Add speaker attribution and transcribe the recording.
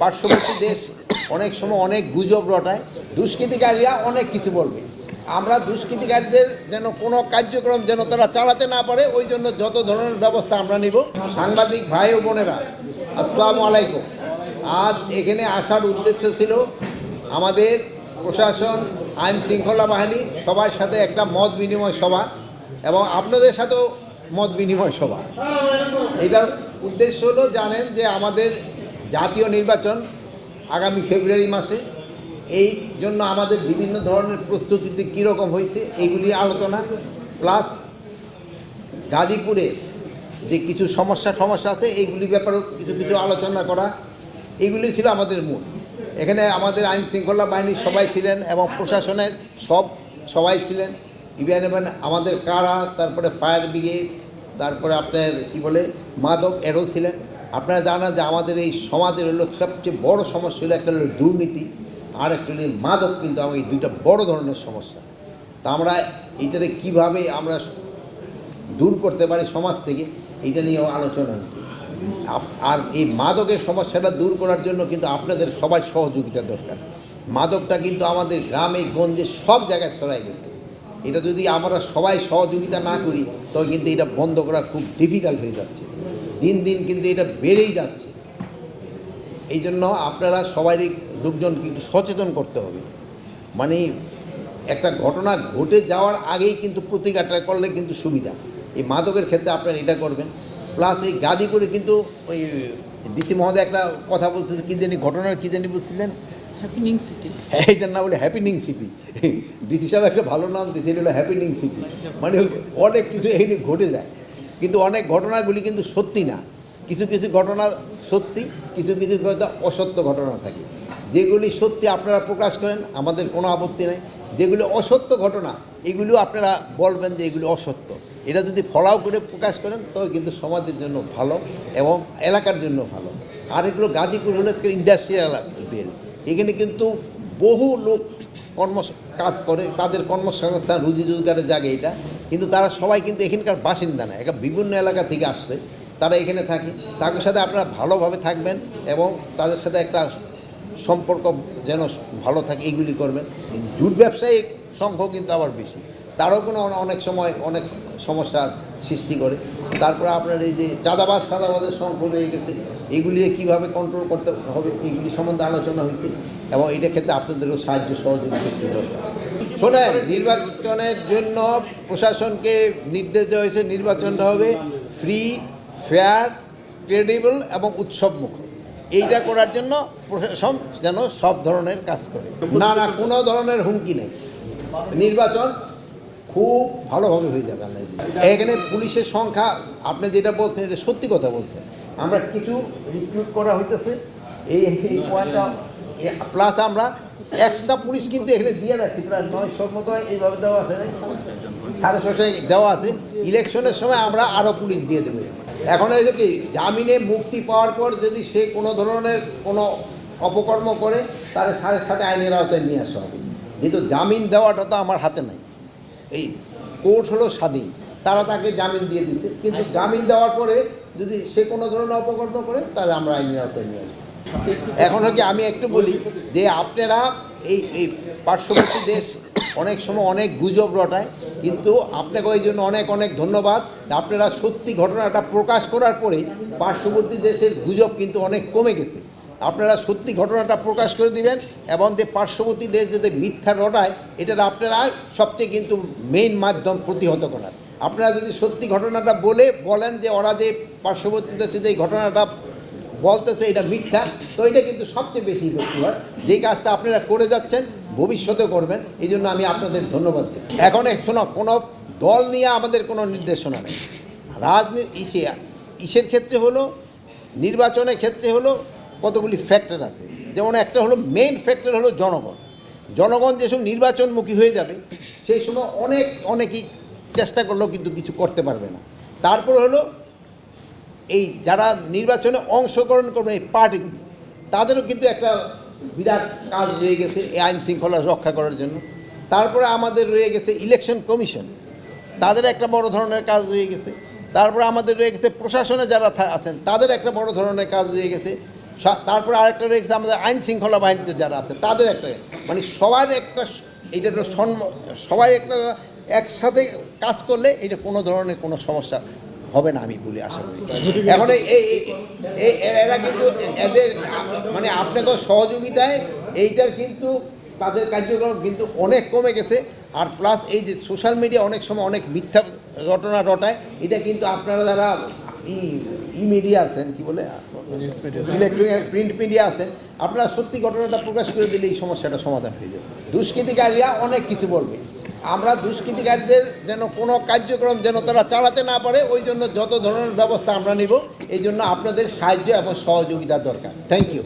Speaker 1: পার্শ্ববর্তী দেশ অনেক সময় অনেক গুজব রটায়, দুষ্কৃতিকারীরা অনেক কিছু বলবে। আমরা দুষ্কৃতিকারীদের যেন কোনো কার্যক্রম যেন তারা চালাতে না পারে, ওই জন্য যত ধরনের ব্যবস্থা আমরা নিব। সাংবাদিক ভাই ও বোনেরা, আসসালামু আলাইকুম। আজ এখানে আসার উদ্দেশ্য ছিল আমাদের প্রশাসন, আইন শৃঙ্খলা বাহিনী, সবার সাথে একটা মত বিনিময় সভা এবং আপনাদের সাথেও মত বিনিময় সভা। এটার উদ্দেশ্য হলো জানেন যে আমাদের জাতীয় নির্বাচন আগামী ফেব্রুয়ারি মাসে। এই জন্য আমাদের বিভিন্ন ধরনের প্রস্তুতিতে কীরকম হয়েছে এইগুলি আলোচনা। প্লাস গাজীপুরে যে কিছু সমস্যা সমস্যা আছে, এইগুলির ব্যাপারেও কিছু কিছু আলোচনা করা। এইগুলি ছিল আমাদের মূল। এখানে আমাদের আইন শৃঙ্খলা বাহিনীর সবাই ছিলেন এবং প্রশাসনের সব সবাই ছিলেন। ইভেন ইভেন আমাদের কারা, তারপরে ফায়ার ব্রিগেড, তারপরে আপনার কি বলে, মাদক এরও ছিলেন। আপনারা জানেন যে আমাদের এই সমাজের হলো সবচেয়ে বড় সমস্যা হলো একটা হলো দুর্নীতি, আর একটা হলো মাদক কিন্তু আমার এই দুইটা বড় ধরনের সমস্যা। তা আমরা এইটারে কীভাবে আমরা দূর করতে পারি সমাজ থেকে, এটা নিয়েও আলোচনা আপ- আর এই মাদকের সমস্যাটা দূর করার জন্য কিন্তু আপনাদের সবার সহযোগিতা দরকার। মাদকটা কিন্তু আমাদের গ্রামে, গঞ্জে সব জায়গায় ছড়াই গেছে। এটা যদি আমরা সবাই সহযোগিতা না করি, তবে কিন্তু এটা বন্ধ করা খুব ডিফিকাল্ট হয়ে যাচ্ছে। দিন দিন কিন্তু এটা বেড়েই যাচ্ছে। এই জন্য আপনারা সবাই লোকজন কিন্তু সচেতন করতে হবে। মানে একটা ঘটনা ঘটে যাওয়ার আগেই কিন্তু প্রতিকারটা করলে কিন্তু সুবিধা। এই মাদকের ক্ষেত্রে আপনারা এটা করবেন। প্লাস এই গাজীপুরে কিন্তু ওই ডিসি মহোদয় একটা কথা বলছিল কী জানি ঘটনার কী জানি বলছিলেন
Speaker 2: হ্যাপিনিং সিটি
Speaker 1: হ্যাঁ এটার নাম হলো হ্যাপিনিং সিটি ডিসি সাহেব একটা ভালো নাম দিয়েছে এটা হলো হ্যাপিনিং সিটি মানে অনেক কিছু এখানে ঘটে যায়। কিন্তু অনেক ঘটনাগুলি কিন্তু সত্যি না। কিছু কিছু ঘটনা সত্যি, কিছু কিছু ঘটনা অসত্য ঘটনা থাকে। যেগুলি সত্যি আপনারা প্রকাশ করেন, আমাদের কোনো আপত্তি নেই। যেগুলি অসত্য ঘটনা, এগুলিও আপনারা বলবেন যে এগুলি অসত্য। এটা যদি ফলাও করে প্রকাশ করেন তবে কিন্তু সমাজের জন্য ভালো এবং এলাকার জন্য ভালো। আর এগুলো গাজীপুর হলে ইন্ডাস্ট্রিয়াল বেল। এখানে কিন্তু বহু লোক কর্ম কাজ করে, তাদের কর্মসংস্থান রুজি রোজগারের জায়গা এটা। কিন্তু তারা সবাই কিন্তু এখানকার বাসিন্দা না এটা বিভিন্ন এলাকা থেকে আসছে। তারা এখানে থাকে। তাদের সাথে আপনারা ভালোভাবে থাকবেন এবং তাদের সাথে একটা সম্পর্ক যেন ভালো থাকে এইগুলি করবেন। কিন্তু জুট ব্যবসায়ী সংখ্যা কিন্তু আবার বেশি। তারও কোনো অনেক সময় অনেক সমস্যার সৃষ্টি করে। তারপরে আপনার এই যে চাঁদাবাজ, চাঁদাবাজের সংখ্যা রয়ে গেছে, এগুলি কীভাবে কন্ট্রোল করতে হবে এইগুলি সম্বন্ধে আলোচনা হয়েছে এবং এটা ক্ষেত্রে আপনাদেরও সাহায্য সহযোগিতা দরকার শোনেন, নির্বাচনের জন্য প্রশাসনকে নির্দেশ দেওয়া হয়েছে, নির্বাচনটা হবে ফ্রি ফেয়ার ক্রেডিবল এবং উৎসবমুখ। এইটা করার জন্য প্রশাসন যেন সব ধরনের কাজ করে। না না, কোনো ধরনের হুমকি নেই। নির্বাচন খুব ভালোভাবে হয়ে যাবে এখানে পুলিশের সংখ্যা, আপনি যেটা বলছেন, এটা সত্যি কথা বলছেন। আমরা কিছু রিক্রুট করা হইতেছে। এই পয়েন্টটা প্লাস আমরা এক্সট্রা পুলিশ কিন্তু এখানে দিয়ে রাখছি। প্রায় নয়শোর মতো এইভাবে দেওয়া আছে সাড়ে ছশো দেওয়া আছে। ইলেকশনের সময় আমরা আরও পুলিশ দিয়ে দেবো। এখন এই কি, জামিনে মুক্তি পাওয়ার পর যদি সে কোনো ধরনের কোনো অপকর্ম করে তার সাথে সাথে আইনের আওতায় নিয়ে আসা হবে। যেহেতু জামিন দেওয়াটা তো আমার হাতে নাই। এই কোর্ট হলো স্বাধীন। তারা তাকে জামিন দিয়ে দিতে কিন্তু জামিন দেওয়ার পরে যদি সে কোনো ধরনের অপকর্ম করে, তাহলে আমরা আইনের আওতায় নিয়ে আসব। এখন কি আমি একটু বলি যে আপনারা এই এই পার্শ্ববর্তী দেশ অনেক সময় অনেক গুজব রটায়, কিন্তু আপনাকে ওই জন্য অনেক অনেক ধন্যবাদ। আপনারা সত্যি ঘটনাটা প্রকাশ করার পরে পার্শ্ববর্তী দেশের গুজব কিন্তু অনেক কমে গেছে। আপনারা সত্যি ঘটনাটা প্রকাশ করে দিবেন এবং যে পার্শ্ববর্তী দেশ যাতে মিথ্যা রটায়, এটার আপনারা সবচেয়ে কিন্তু মেইন মাধ্যম প্রতিহত করার। আপনারা যদি সত্যি ঘটনাটা বলে, বলেন যে ওরা যে পার্শ্ববর্তী দেশে যে ঘটনাটা বলতেছে এটা মিথ্যা। তো এটা কিন্তু সবচেয়ে বেশি বেশি হয় যে কাজটা আপনারা করে যাচ্ছেন ভবিষ্যতে করবেন। এই জন্য আমি আপনাদের ধন্যবাদ দিই। এখন শোনো, কোনো দল নিয়ে আমাদের কোনো নির্দেশনা নেই। রাজনীতি ইসে ইসের ক্ষেত্রে হলো, নির্বাচনের ক্ষেত্রে হলো কতগুলি ফ্যাক্টর আছে। যেমন একটা হলো মেইন ফ্যাক্টর হলো জনগণ। জনগণ যেসব নির্বাচনমুখী হয়ে যাবে, সেই সময় অনেক অনেকেই চেষ্টা করলেও কিন্তু কিছু করতে পারবে না। তারপর হলো এই যারা নির্বাচনে অংশগ্রহণ করবে এই পার্টিগুলি তাদেরও কিন্তু একটা বিরাট কাজ রয়ে গেছে এই আইন শৃঙ্খলা রক্ষা করার জন্য। তারপরে আমাদের রয়ে গেছে ইলেকশন কমিশন তাদের একটা বড় ধরনের কাজ রয়ে গেছে। তারপরে আমাদের রয়ে গেছে প্রশাসনে যারা আছেন, তাদের একটা বড় ধরনের কাজ রয়ে গেছে। তারপরে আরেকটা রয়ে গেছে আমাদের আইন শৃঙ্খলা বাহিনীতে যারা আছে, তাদের একটা মানে সবার একটা সম্ম সবাই একটা একসাথে কাজ করলে এটা কোনো ধরনের কোনো সমস্যা হবে না আমি বলে আশা করি। এখন এই এরা কিন্তু এদের মানে আপনাকে সহযোগিতায় এইটার কিন্তু তাদের কার্যক্রম কিন্তু অনেক কমে গেছে। আর প্লাস এই যে সোশ্যাল মিডিয়া অনেক সময় অনেক মিথ্যা ঘটনা রটায় এটা কিন্তু আপনারা যারা ই ই মিডিয়া আছেন কি বলে? ইলেকট্রনিক প্রিন্ট মিডিয়া আছেন আপনারা সত্যি ঘটনাটা প্রকাশ করে দিলে এই সমস্যাটা সমাধান হয়ে যাবে। দুষ্কৃতিকারীরা অনেক কিছু বলবে। আমরা দুষ্কৃতিকারীদের যেন কোনো কার্যক্রম যেন তারা চালাতে না পারে, ওই জন্য যত ধরনের ব্যবস্থা আমরা নিব, এই জন্য আপনাদের সাহায্য এবং সহযোগিতা দরকার। Thank you